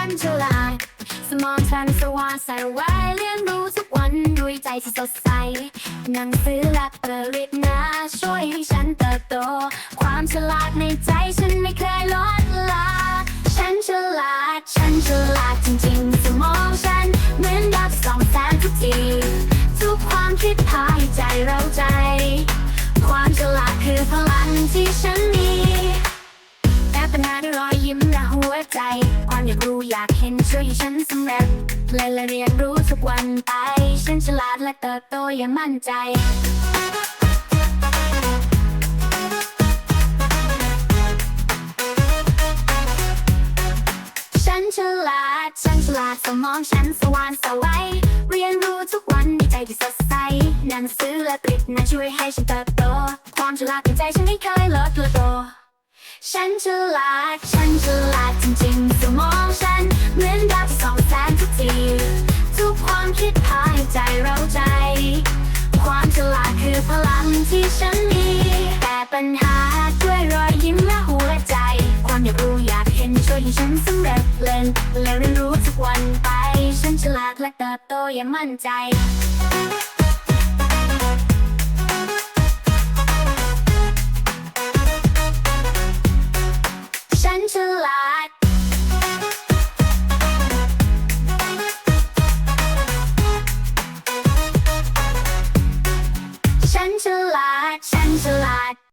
ฉันฉลาดสมองฉันสว่างใสไว้เรียนรู้ทุกวันด้วยใจที่สดใสหนังสือและปริศนาช่วยให้ฉันเติบโต ความฉลาดในใจฉันไม่เคยลดละ ฉันฉลาด ฉันฉลาดจริงๆ สมองฉันเหมือนดับสองแสงทุกทีทุกความคิดพายใจเราใจ ความฉลาดคือพลังที่ฉันมีแอบปัญหาด้วยรอยยิ้มและหัวใจ อยากรู้อยากเห็นช่วยให้ฉันสำเร็จและละเรียนรู้ทุกวันไป ฉันฉลาดและเติบโตอย่างมั่นใจฉันฉลาด ฉันฉลาดสมองฉันสว่างสวัยเรียนรู้ทุกวันในใจที่สดใสหนังสือและปริศนาช่วยให้ฉันเติบโต ความฉลาดในใจฉันไม่เคยลดละโตฉันฉลาด ฉันฉลาดจริงๆ ปัญหาด้วยรอยยิ้มและหัวใจ ความอยากรู้อยากเห็นช่วยให้ฉันสำเร็จเล่นและเรียนรู้ทุกวันไป ฉันฉลาดและเติบโตอย่างมั่นใจฉันฉลาดฉันฉลาดฉันฉลาด